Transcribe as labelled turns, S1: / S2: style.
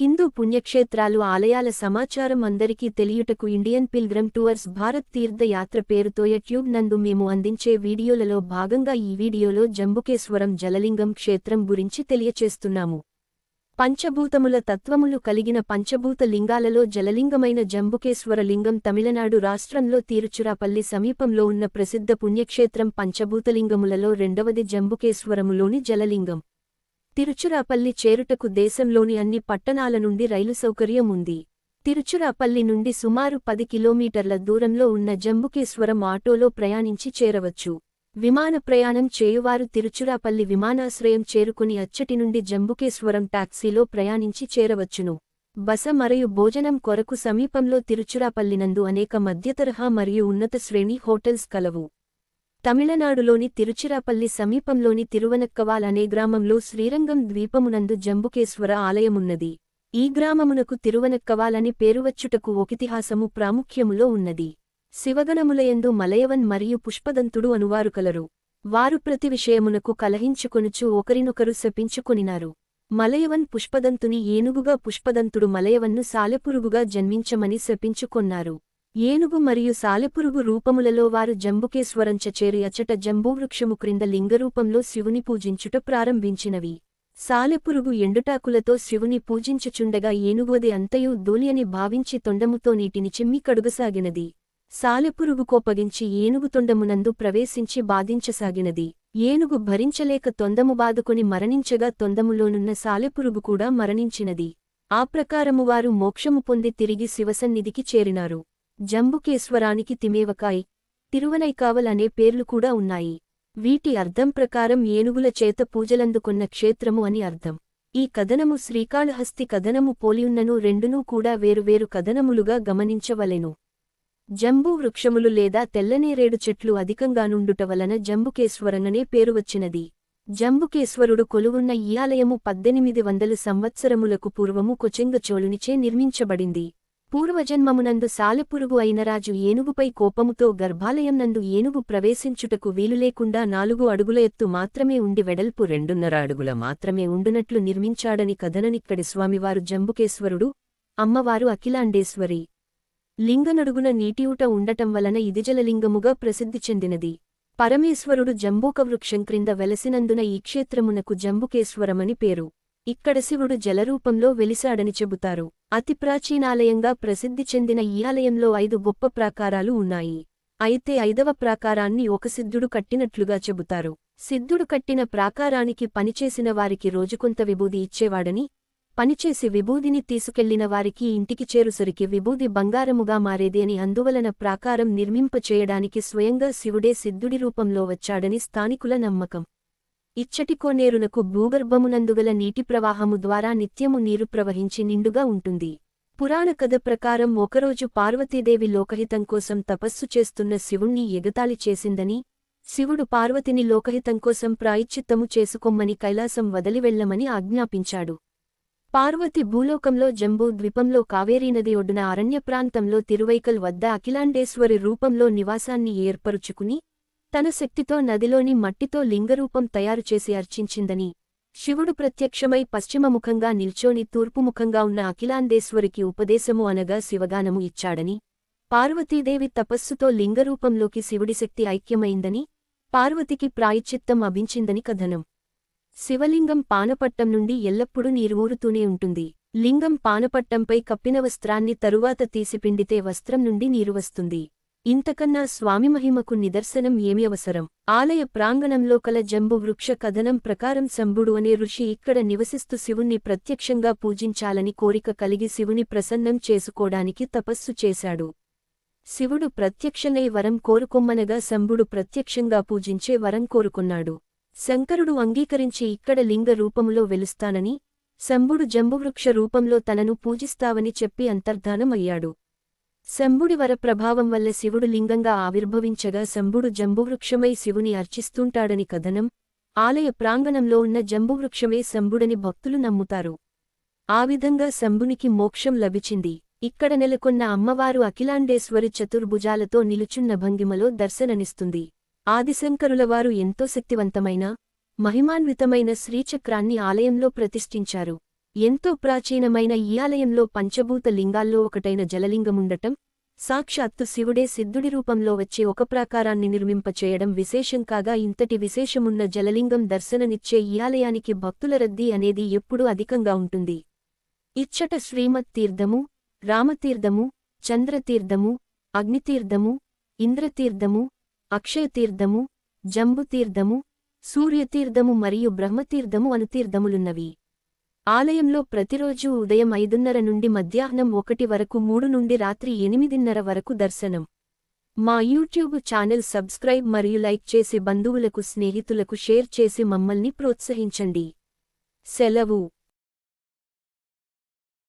S1: హిందూ పుణ్యక్షేత్రాలు ఆలయాల సమాచారం అందరికీ తెలియుటకు ఇండియన్ పిల్గ్రమ్ టూర్స్ భారత్ తీర్థయాత్ర పేరుతో యూట్యూబ్ నందు మేము అందించే వీడియోలలో భాగంగా ఈ వీడియోలో జంబుకేశ్వరం జలలింగం క్షేత్రం గురించి తెలియచేస్తున్నాము. పంచభూతముల తత్వములు కలిగిన పంచభూత లింగాలలో జలలింగమైన జంబుకేశ్వర లింగం తమిళనాడు రాష్ట్రంలో తీరుచురాపల్లి సమీపంలో ఉన్న ప్రసిద్ధ పుణ్యక్షేత్రం పంచభూతలింగములలో రెండవది జంబుకేశ్వరములోని జలలింగం. తిరుచురాపల్లి చేరుటకు దేశంలోని అన్ని పట్టణాల నుండి రైలు సౌకర్యం ఉంది. తిరుచురాపల్లి నుండి సుమారు పది కిలోమీటర్ల దూరంలో ఉన్న జంబుకేశ్వరం ఆటోలో ప్రయాణించి చేరవచ్చు. విమాన ప్రయాణం చేయువారు తిరుచురాపల్లి విమానాశ్రయం చేరుకుని అచ్చటి నుండి జంబుకేశ్వరం టాక్సీలో ప్రయాణించి చేరవచ్చును. బస మరియు భోజనం కొరకు సమీపంలో తిరుచురాపల్లినందు అనేక మధ్యతరహా మరియు ఉన్నత శ్రేణి హోటల్స్ కలవు. తమిళనాడులోని తిరుచిరాపల్లి సమీపంలోని తిరువనక్కవాల్ అనే గ్రామంలో శ్రీరంగం ద్వీపమునందు జంబుకేశ్వర ఆలయమున్నది. ఈ గ్రామమునకు తిరువనక్కవాల్ అని పేరువచ్చుటకు ఒకితిహాసము ప్రాముఖ్యములో ఉన్నది. శివగణములయందు మలయవన్ మరియు పుష్పదంతుడు అనువారు కలరు. వారు ప్రతి విషయమునకు కలహించుకొనుచు ఒకరినొకరు శపించుకొనినారు. మలయవన్ పుష్పదంతుని ఏనుగుగా పుష్పదంతుడు మలయవన్ను సాలెపురుగుగా జన్మించమని శపించుకొన్నారు. ఏనుగు మరియు సాలెపురుగు రూపములలో వారు జంబుకేశ్వరంచ చేరి అచట జంబూవృక్షము క్రింద లింగరూపంలో శివుని పూజించుట ప్రారంభించినవి. సాలెపురుగు ఎండుటాకులతో శివుని పూజించుచుండగా ఏనుగుది అంతయు దూలియని భావించి తొండముతో నీటిని చిమ్మి కడుగసాగినది. సాలెపురుగు కోపగించి ఏనుగు తొండమునందు ప్రవేశించి బాధించసాగినది. ఏనుగు భరించలేక తొందము బాదుకొని మరణించగా తొందములోనున్న సాలెపురుగు కూడా మరణించినది. ఆ ప్రకారము వారు మోక్షము పొంది తిరిగి శివసన్నిధికి చేరినారు. జంబుకేశ్వరానికి తిమేవకాయ్ తిరువనైకావల్ అనే పేర్లు కూడా ఉన్నాయి. వీటి అర్థం ప్రకారం ఏనుగుల చేత పూజలందుకున్న క్షేత్రము అని అర్థం. ఈ కథనము శ్రీకాళహస్తి కథనము పోలియున్నను రెండునూ కూడా వేరువేరు కథనములుగా గమనించవలెను. జంబూ వృక్షములు లేదా తెల్లనేరేడు చెట్లు అధికంగానుండుట వలన జంబుకేశ్వరననే పేరు వచ్చినది. జంబుకేశ్వరుడు కొలువున్న ఈ ఆలయము పద్దెనిమిది వందలు సంవత్సరములకు పూర్వము కొచెంగచోళునిచే నిర్మించబడింది. పూర్వజన్మమునందు సాలెపురుగు అయిన రాజు ఏనుగుపై కోపముతో గర్భాలయంనందు ఏనుగు ప్రవేశించుటకు వీలులేకుండా నాలుగు అడుగుల ఎత్తు మాత్రమే ఉండి వెడల్పు రెండున్నర అడుగుల మాత్రమే ఉండునట్లు నిర్మించాడని కథననిక్కడి స్వామివారు జంబుకేశ్వరుడు అమ్మవారు అఖిలాండేశ్వరి. లింగనడుగున నీటియూట ఉండటం వలన ఇదిజలలింగముగా ప్రసిద్ధి చెందినది. పరమేశ్వరుడు జంబూక వృక్షం క్రింద వెలసినందున ఈ క్షేత్రమునకు జంబుకేశ్వరమని పేరు. ఇక్కడ శివుడు జలరూపంలో వెలిశాడని చెబుతారు. అతి ప్రాచీనాలయంగా ప్రసిద్ధి చెందిన ఈ ఆలయంలో ఐదు గొప్ప ప్రాకారాలు ఉన్నాయి. అయితే ఐదవ ప్రాకారాన్ని ఒక సిద్ధుడు కట్టినట్లుగా చెబుతారు. సిద్ధుడు కట్టిన ప్రాకారానికి పనిచేసిన వారికి రోజుకొంత విభూది ఇచ్చేవాడని పనిచేసి విభూదిని తీసుకెళ్ళిన వారికి ఇంటికి చేరుసరికి విభూది బంగారముగా మారేది అని అందువలన ప్రాకారం నిర్మింపచేయడానికి స్వయంగా శివుడే సిద్ధుడి రూపంలో వచ్చాడని స్థానికుల నమ్మకం. ఇచ్చటి కోనేరునకు భూగర్భమునందుగల నీటి ప్రవాహము ద్వారా నిత్యము నీరు ప్రవహించి నిండుగా ఉంటుంది. పురాణ కథ ప్రకారం ఒకరోజు పార్వతీదేవి లోకహితం కోసం తపస్సు చేస్తున్న శివుణ్ణి ఎగతాళి చేసిందని శివుడు పార్వతిని లోకహితం కోసం ప్రాయశ్చిత్తము చేసుకోమ్మని కైలాసం వదిలివెళ్ళమని ఆజ్ఞాపించాడు. పార్వతి భూలోకంలో జంబూ ద్వీపంలో కావేరీనది ఒడ్డున అరణ్య ప్రాంతంలో తిరువైకల్ వద్ద అఖిలాండేశ్వరి రూపంలో నివాసాన్ని ఏర్పరుచుకుని తన శక్తితో నదిలోని మట్టితో లింగరూపం తయారుచేసి అర్చించిందని శివుడు ప్రత్యక్షమై పశ్చిమముఖంగా నిల్చోని తూర్పుముఖంగా ఉన్న అఖిలాందేశ్వరికి ఉపదేశము అనగా శివగానము ఇచ్చాడని పార్వతీదేవి తపస్సుతో లింగరూపంలోకి శివుడి శక్తి ఐక్యమైందని పార్వతికి ప్రాయచిత్తం అభించిందని కథనం. శివలింగం పానపట్టం నుండి ఎల్లప్పుడూ నీరుఊరుతూనే ఉంటుంది. లింగం పానపట్టంపై కప్పిన వస్త్రాన్ని తరువాత తీసిపిండితే వస్త్రం నుండి నీరు వస్తుంది. ఇంతకన్నా స్వామిమహిమకు నిదర్శనం ఏమి అవసరం ఆలయ ప్రాంగణంలో కల జంబు వృక్ష కథనం ప్రకారం శంభుడు అనే ఋషి ఇక్కడ నివసిస్తూ శివుణ్ణి ప్రత్యక్షంగా పూజించాలని కోరిక కలిగి శివుని ప్రసన్నం చేసుకోడానికి తపస్సు చేశాడు. శివుడు ప్రత్యక్షనై వరం కోరుకొమ్మనగా శంభుడు ప్రత్యక్షంగా పూజించే వరం కోరుకున్నాడు. శంకరుడు అంగీకరించి ఇక్కడ లింగ రూపములో వెలుస్తానని శంభుడు జంబువృక్ష రూపంలో తనను పూజిస్తావని చెప్పి అంతర్ధానం అయ్యాడు శంభుడి వర ప్రభావం వల్ల శివుడు లింగంగా ఆవిర్భవించగా శంభుడు జంబువృక్షమై శివుని అర్చిస్తుంటాడని కథనం. ఆలయ ప్రాంగణంలో ఉన్న జంబువృక్షమే శంభుడని భక్తులు నమ్ముతారు. ఆ విధంగా శంభునికి మోక్షం లభించింది. ఇక్కడ నెలకొన్న అమ్మవారు అఖిలాండేశ్వరి చతుర్భుజాలతో నిలుచున్న భంగిమలో దర్శననిస్తుంది. ఆదిశంకరులవారు ఎంతో శక్తివంతమైన మహిమాన్వితమైన శ్రీచక్రాన్ని ఆలయంలో ప్రతిష్ఠించారు. ఎంతో ప్రాచీనమైన ఈ ఆలయంలో పంచభూత లింగాల్లో ఒకటైన జలలింగముండటం సాక్షాత్తు శివుడే సిద్ధుడి రూపంలో వచ్చే ఒక ప్రాకారాన్ని నిర్మింపచేయడం విశేషం కాగా ఇంతటి విశేషమున్న జలలింగం దర్శననిచ్చే ఈ ఆలయానికి భక్తుల రద్దీ అనేది ఎప్పుడూ అధికంగా ఉంటుంది. ఇచ్చట శ్రీమత్ తీర్థము రామతీర్థము చంద్రతీర్థము అగ్నితీర్థము ఇంద్రతీర్థము అక్షయతీర్థము జంబుతీర్థము సూర్యతీర్థము మరియు బ్రహ్మతీర్థము అనుతీర్థములున్నవి ఆలయంలో ప్రతిరోజూ ఉదయం ఐదున్నర నుండి మధ్యాహ్నం ఒకటి వరకు మూడు నుండి రాత్రి ఎనిమిదిన్నర వరకు దర్శనం. మా యూట్యూబ్ ఛానల్ సబ్స్క్రైబ్ మరియు లైక్ చేసి బంధువులకు స్నేహితులకు షేర్ చేసి మమ్మల్ని ప్రోత్సహించండి. సెలవు.